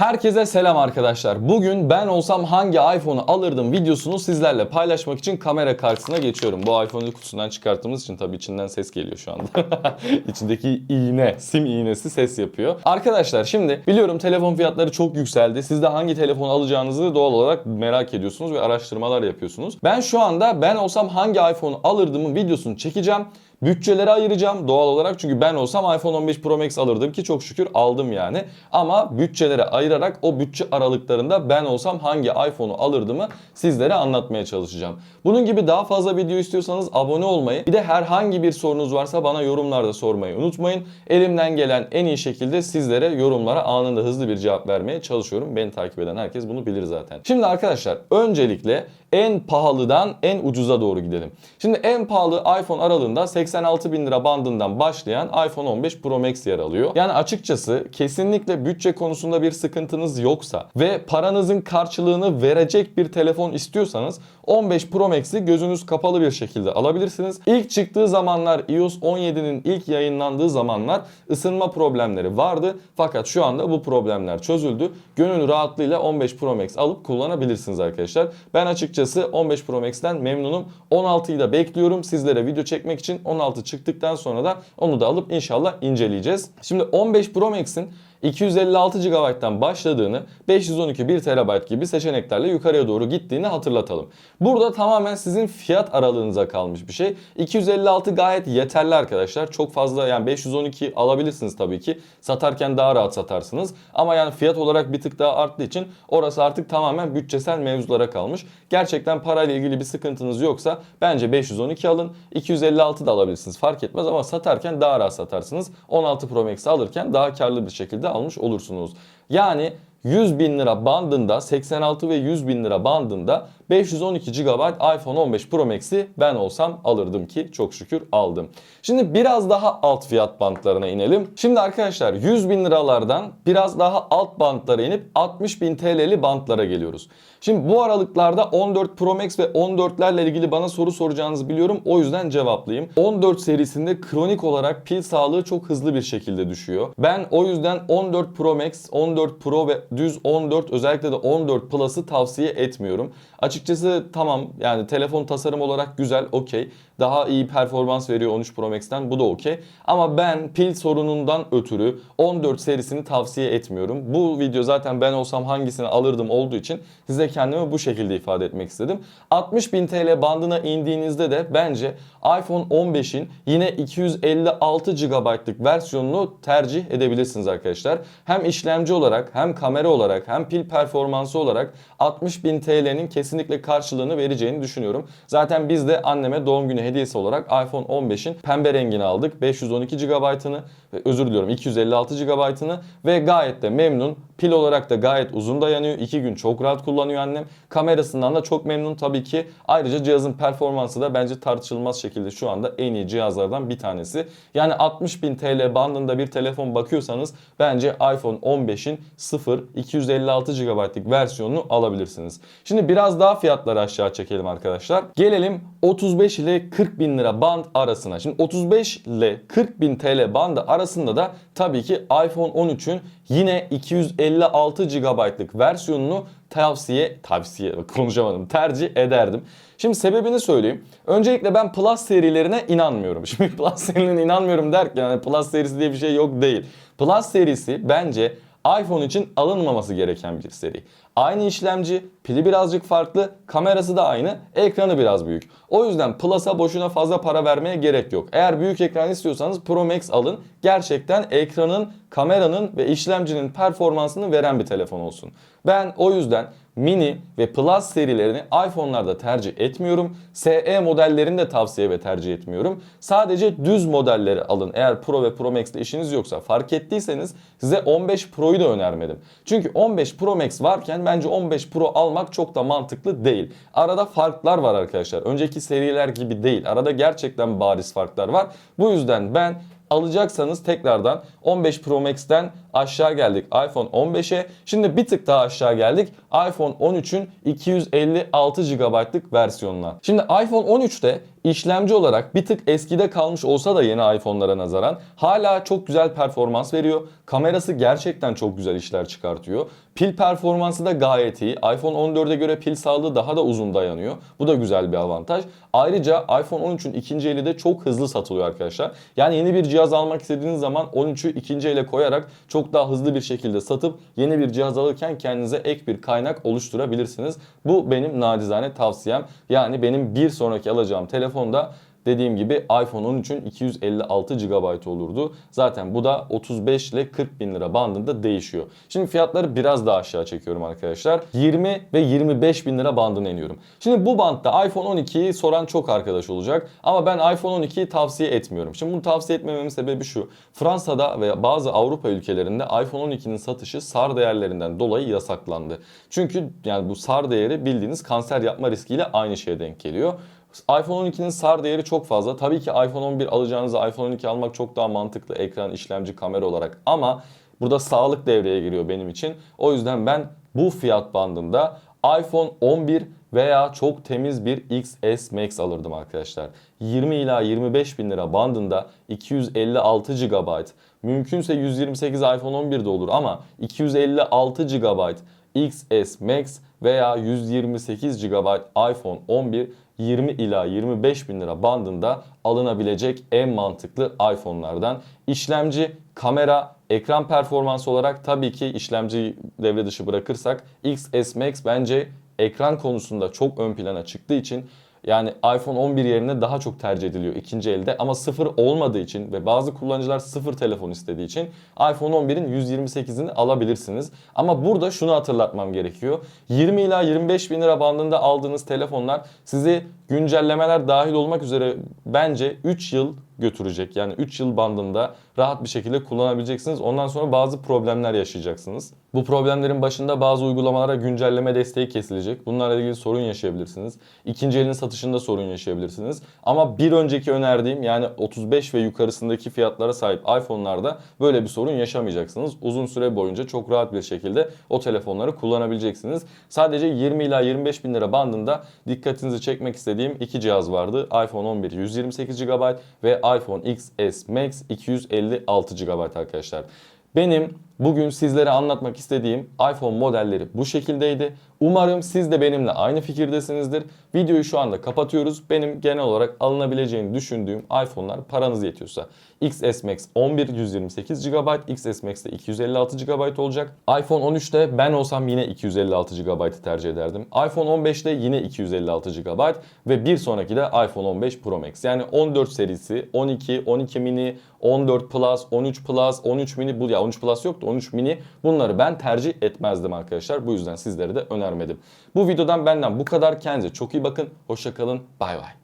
Herkese selam arkadaşlar. Bugün ben olsam hangi iPhone'u alırdım videosunu sizlerle paylaşmak için kamera karşısına geçiyorum. Bu iPhone'u kutusundan çıkarttığımız için tabii içinden ses geliyor şu anda. İçindeki iğne, sim iğnesi ses yapıyor. Arkadaşlar şimdi biliyorum telefon fiyatları çok yükseldi. Siz de hangi telefon alacağınızı doğal olarak merak ediyorsunuz ve araştırmalar yapıyorsunuz. Ben şu anda ben olsam hangi iPhone'u alırdımın videosunu çekeceğim. Bütçeleri ayıracağım doğal olarak çünkü ben olsam iPhone 15 Pro Max alırdım ki çok şükür aldım yani. Ama bütçelere ayırarak o bütçe aralıklarında ben olsam hangi iPhone'u alırdımı sizlere anlatmaya çalışacağım. Bunun gibi daha fazla video istiyorsanız abone olmayı bir de herhangi bir sorunuz varsa bana yorumlarda sormayı unutmayın. Elimden gelen en iyi şekilde sizlere yorumlara anında hızlı bir cevap vermeye çalışıyorum. Beni takip eden herkes bunu bilir zaten. Şimdi arkadaşlar öncelikle en pahalıdan en ucuza doğru gidelim. Şimdi en pahalı iPhone aralığında 86 bin lira bandından başlayan iPhone 15 Pro Max yer alıyor. Yani açıkçası kesinlikle bütçe konusunda bir sıkıntınız yoksa ve paranızın karşılığını verecek bir telefon istiyorsanız 15 Pro Max'i gözünüz kapalı bir şekilde alabilirsiniz. İlk çıktığı zamanlar iOS 17'nin ilk yayınlandığı zamanlar ısınma problemleri vardı. Fakat şu anda bu problemler çözüldü. Gönül rahatlığıyla 15 Pro Max alıp kullanabilirsiniz arkadaşlar. Ben açıkçası 15 Pro Max'ten memnunum. 16'yı da bekliyorum. Sizlere video çekmek için 16 çıktıktan sonra da onu da alıp inşallah inceleyeceğiz. Şimdi 15 Pro Max'in 256 GB'dan başladığını 512 1 TB gibi seçeneklerle yukarıya doğru gittiğini hatırlatalım. Burada tamamen sizin fiyat aralığınıza kalmış bir şey. 256 gayet yeterli arkadaşlar. Çok fazla yani 512 alabilirsiniz tabii ki. Satarken daha rahat satarsınız. Ama yani fiyat olarak bir tık daha arttığı için orası artık tamamen bütçesel mevzulara kalmış. Gerçekten parayla ilgili bir sıkıntınız yoksa bence 512 alın. 256 da alabilirsiniz fark etmez ama satarken daha rahat satarsınız. 16 Pro Max alırken daha karlı bir şekilde almış olursunuz. Yani 100 bin lira bandında 86 ve 100 bin lira bandında 512 GB iPhone 15 Pro Max'i ben olsam alırdım ki çok şükür aldım. Şimdi biraz daha alt fiyat bantlarına inelim. Şimdi arkadaşlar 100 bin liralardan biraz daha alt bantlara inip 60 bin TL'li bantlara geliyoruz. Şimdi bu aralıklarda 14 Pro Max ve 14'lerle ilgili bana soru soracağınızı biliyorum. O yüzden cevaplayayım. 14 serisinde kronik olarak pil sağlığı çok hızlı bir şekilde düşüyor. Ben o yüzden 14 Pro Max, 14 Pro ve düz 14 özellikle de 14 Plus'ı tavsiye etmiyorum. Açıkçası tamam yani telefon tasarım olarak güzel okey. Daha iyi performans veriyor 13 Pro Max'ten bu da okey. Ama ben pil sorunundan ötürü 14 serisini tavsiye etmiyorum. Bu video zaten ben olsam hangisini alırdım olduğu için size kendimi bu şekilde ifade etmek istedim. 60.000 TL bandına indiğinizde de bence iPhone 15'in yine 256 GB'lık versiyonunu tercih edebilirsiniz arkadaşlar. Hem işlemci olarak hem kamera olarak hem pil performansı olarak 60.000 TL'nin kesinlikle karşılığını vereceğini düşünüyorum. Zaten biz de anneme doğum günü hediyesi olarak iPhone 15'in pembe rengini aldık. 512 GB'ını özür diliyorum 256 GB'ını ve gayet de memnun. Pil olarak da gayet uzun dayanıyor. 2 gün çok rahat kullanıyor annem. Kamerasından da çok memnun tabii ki. Ayrıca cihazın performansı da bence tartışılmaz şekilde şu anda en iyi cihazlardan bir tanesi. Yani 60.000 TL bandında bir telefon bakıyorsanız bence iPhone 15'in 0 256 GB'lık versiyonunu alabilirsiniz. Şimdi biraz daha fiyatları aşağı çekelim arkadaşlar. Gelelim 35 ile 40 bin lira band arasına. Şimdi 35 ile 40 bin TL bandı arasında da tabii ki iPhone 13'ün yine 256 GB'lık versiyonunu tavsiye tavsiye konuşamadım tercih ederdim. Şimdi sebebini söyleyeyim. Öncelikle ben Plus serilerine inanmıyorum. Şimdi Plus serilerine inanmıyorum derken yani Plus serisi diye bir şey yok değil. Plus serisi bence iPhone için alınmaması gereken bir seri. Aynı işlemci, pili birazcık farklı, kamerası da aynı, ekranı biraz büyük. O yüzden Plus'a boşuna fazla para vermeye gerek yok. Eğer büyük ekran istiyorsanız Pro Max alın. Gerçekten ekranın, kameranın ve işlemcinin performansını veren bir telefon olsun. Ben o yüzden mini ve Plus serilerini iPhone'larda tercih etmiyorum. SE modellerini de tavsiye ve tercih etmiyorum. Sadece düz modelleri alın. Eğer Pro ve Pro Max'te işiniz yoksa fark ettiyseniz size 15 Pro'yu da önermedim. Çünkü 15 Pro Max varken bence 15 Pro almak çok da mantıklı değil. Arada farklar var arkadaşlar. Önceki seriler gibi değil. Arada gerçekten bariz farklar var. Bu yüzden ben alacaksanız tekrardan 15 Pro Max'ten aşağı geldik iPhone 15'e. Şimdi bir tık daha aşağı geldik iPhone 13'ün 256 GB'lık versiyonuna. Şimdi iPhone 13'te işlemci olarak bir tık eskide kalmış olsa da yeni iPhone'lara nazaran hala çok güzel performans veriyor. Kamerası gerçekten çok güzel işler çıkartıyor. Pil performansı da gayet iyi. iPhone 14'e göre pil sağlığı daha da uzun dayanıyor. Bu da güzel bir avantaj. Ayrıca iPhone 13'ün ikinci eli de çok hızlı satılıyor arkadaşlar. Yani yeni bir cihaz almak istediğiniz zaman 13'ü ikinci ele koyarak çok daha hızlı bir şekilde satıp yeni bir cihaz alırken kendinize ek bir kaynak oluşturabilirsiniz. Bu benim nacizane tavsiyem. Yani benim bir sonraki alacağım telefonda Dediğim gibi iPhone 13'ün 256 GB olurdu. Zaten bu da 35 ile 40 bin lira bandında değişiyor. Şimdi fiyatları biraz daha aşağı çekiyorum arkadaşlar. 20 ve 25 bin lira bandına iniyorum. Şimdi bu bantta iPhone 12'yi soran çok arkadaş olacak. Ama ben iPhone 12'yi tavsiye etmiyorum. Şimdi bunu tavsiye etmememin sebebi şu. Fransa'da ve bazı Avrupa ülkelerinde iPhone 12'nin satışı SAR değerlerinden dolayı yasaklandı. Çünkü yani bu SAR değeri bildiğiniz kanser yapma riskiyle aynı şeye denk geliyor iPhone 12'nin SAR değeri çok fazla. Tabii ki iPhone 11 alacağınızda iPhone 12 almak çok daha mantıklı ekran, işlemci, kamera olarak. Ama burada sağlık devreye giriyor benim için. O yüzden ben bu fiyat bandında iPhone 11 veya çok temiz bir XS Max alırdım arkadaşlar. 20 ila 25 bin lira bandında 256 GB mümkünse 128 iPhone 11 de olur ama 256 GB XS Max veya 128 GB iPhone 11 20 ila 25 bin lira bandında alınabilecek en mantıklı iPhone'lardan. İşlemci, kamera, ekran performansı olarak tabii ki işlemci devre dışı bırakırsak XS Max bence ekran konusunda çok ön plana çıktığı için yani iPhone 11 yerine daha çok tercih ediliyor ikinci elde ama sıfır olmadığı için ve bazı kullanıcılar sıfır telefon istediği için iPhone 11'in 128'ini alabilirsiniz. Ama burada şunu hatırlatmam gerekiyor. 20 ila 25 bin lira bandında aldığınız telefonlar sizi güncellemeler dahil olmak üzere bence 3 yıl götürecek. Yani 3 yıl bandında rahat bir şekilde kullanabileceksiniz. Ondan sonra bazı problemler yaşayacaksınız. Bu problemlerin başında bazı uygulamalara güncelleme desteği kesilecek. Bunlarla ilgili sorun yaşayabilirsiniz. İkinci elin satışında sorun yaşayabilirsiniz. Ama bir önceki önerdiğim yani 35 ve yukarısındaki fiyatlara sahip iPhone'larda böyle bir sorun yaşamayacaksınız. Uzun süre boyunca çok rahat bir şekilde o telefonları kullanabileceksiniz. Sadece 20 ila 25 bin lira bandında dikkatinizi çekmek istediğim iki cihaz vardı. iPhone 11 128 GB ve iPhone XS Max 256 GB arkadaşlar. Benim bugün sizlere anlatmak istediğim iPhone modelleri bu şekildeydi. Umarım siz de benimle aynı fikirdesinizdir. Videoyu şu anda kapatıyoruz. Benim genel olarak alınabileceğini düşündüğüm iPhone'lar paranız yetiyorsa. XS Max 11 128 GB, XS Max de 256 GB olacak. iPhone 13'te ben olsam yine 256 GB'ı tercih ederdim. iPhone 15'te yine 256 GB ve bir sonraki de iPhone 15 Pro Max. Yani 14 serisi, 12, 12 mini, 14 Plus, 13 Plus, 13 mini bu ya 13 Plus yoktu 13 mini bunları ben tercih etmezdim arkadaşlar. Bu yüzden sizlere de önermedim. Bu videodan benden bu kadar. Kendinize çok iyi bakın. Hoşçakalın. Bay bay.